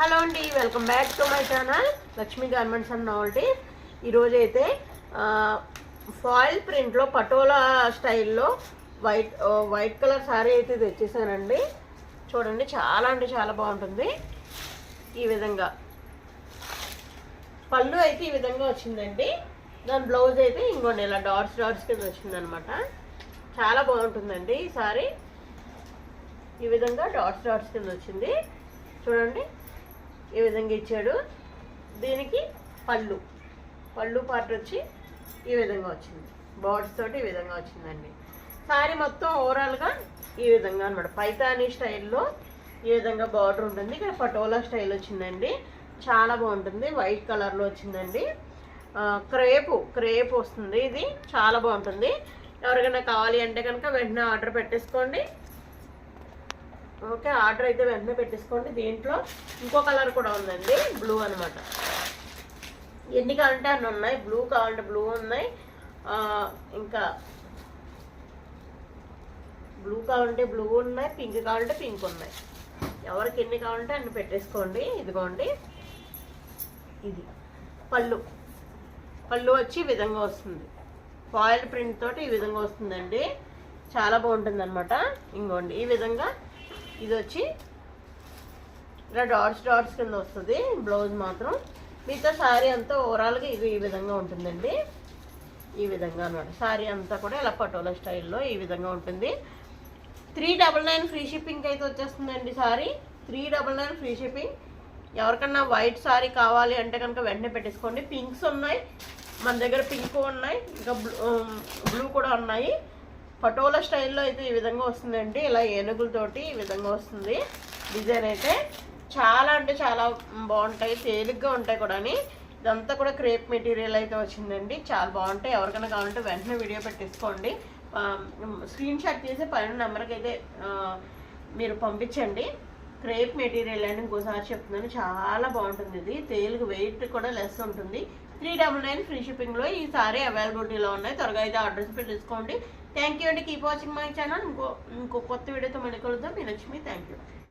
Hello అండి welcome back to my channel Lakshmi garments and novelty ఈరోజు అయితే foil ప్రింట్లో పటోలా స్టైల్లో వైట్ వైట్ కలర్ శారీ అయితే తెచ్చేసానండి. చూడండి చాలా అంటే చాలా బాగుంటుంది. ఈ విధంగా. పళ్ళు అయితే ఈ విధంగా వచ్చిందండి. దాని బ్లౌజ్ అయితే ఇంకోండి ఇలా డాట్స్ డాట్స్ కింద వచ్చిందనమాట. చాలా బాగుంటుందండి ఈ సారీ. ఈ విధంగా డాట్స్ డాట్స్ కింద వచ్చింది. చూడండి ఈ విధంగా ఇచ్చాడు. దీనికి పళ్ళు. పళ్ళు పార్ట్ వచ్చి ఈ విధంగా వచ్చింది. బార్డ్స్ తోటి ఈ విధంగా వచ్చిందండి. సారీ మొత్తం ఓవరాల్గా ఈ విధంగా అనమాట పైతానీ స్టైల్లో ఈ విధంగా బార్డర్ ఉంటుంది. ఇక్కడ పటోలా స్టైల్ వచ్చిందండి. చాలా బాగుంటుంది. వైట్ కలర్లో వచ్చిందండి. క్రేపు క్రేప్ వస్తుంది. ఇది చాలా బాగుంటుంది. ఎవరికైనా కావాలి అంటే కనుక వెంటనే ఆర్డర్ పెట్టేసుకోండి. ఓకే ఆర్డర్ అయితే వెంటనే పెట్టేసుకోండి. దీంట్లో ఇంకో కలర్ కూడా ఉందండి. బ్లూ అనమాట ఎన్ని కావాలంటే అన్ని ఉన్నాయి. బ్లూ కావాలంటే బ్లూ ఉన్నాయి. ఇంకా బ్లూ కావాలంటే బ్లూ ఉన్నాయి. పింక్ కావాలంటే పింక్ ఉన్నాయి. ఎవరికి ఎన్ని కావాలంటే అన్ని పెట్టేసుకోండి. ఇదిగోండి. ఇది. పళ్ళు. పళ్ళు వచ్చి ఈ విధంగా వస్తుంది. ఫాయిల్ ప్రింట్ తోటి ఈ విధంగా వస్తుందండి. చాలా బాగుంటుంది అనమాట ఇంకోండి. ఈ విధంగా ఇది వచ్చి ఇలా డాట్స్ డాట్స్ కింద వస్తుంది. బ్లౌజ్ మాత్రం. మిగతా శారీ అంతా ఓవరాల్గా ఇది ఈ విధంగా ఉంటుందండి. ఈ విధంగా అనమాట శారీ అంతా కూడా ఇలా పటోలా స్టైల్లో ఈ విధంగా ఉంటుంది. Three double nine free shipping అయితే వచ్చేస్తుందండి sari three double nine free shipping. ఎవరికన్నా వైట్ శారీ కావాలి అంటే కనుక వెంటనే పెట్టేసుకోండి. పింక్స్ ఉన్నాయి. మన దగ్గర పింక్ ఉన్నాయి. ఇంకా బ్లూ బ్లూ కూడా ఉన్నాయి. పటోలా స్టైల్లో అయితే ఈ విధంగా వస్తుందండి. ఇలా ఏనుగులతోటి ఈ విధంగా వస్తుంది. డిజైన్ అయితే చాలా అంటే చాలా బాగుంటాయి. తేలిగ్గా ఉంటాయి కూడా ఇదంతా కూడా క్రేప్ మెటీరియల్ అయితే వచ్చిందండి. చాలా బాగుంటాయి. ఎవరికైనా కావాలంటే వెంటనే వీడియో పెట్టేసుకోండి. స్క్రీన్ షాట్ చేసి పైన నెంబర్కి అయితే మీరు పంపించండి. క్రేప్ మెటీరియల్ అని ఇంకోసారి చెప్తున్నాను. చాలా బాగుంటుంది ఇది. తేలిక వెయిట్ కూడా లెస్ ఉంటుంది. త్రీ డబల్ నైన్ ఫ్రీ షిప్పింగ్లో ఈ సారీ అవైలబిలిటీలో ఉన్నాయి. త్వరగా అయితే ఆర్డర్స్ పెట్టేసుకోండి. థ్యాంక్ యూ అండి. కీప్ వాచింగ్ మై ఛానల్ ఇంకో ఇంకో కొత్త వీడియోతో మళ్ళీ కలుద్దాం. మీ లక్ష్మి థ్యాంక్ యూ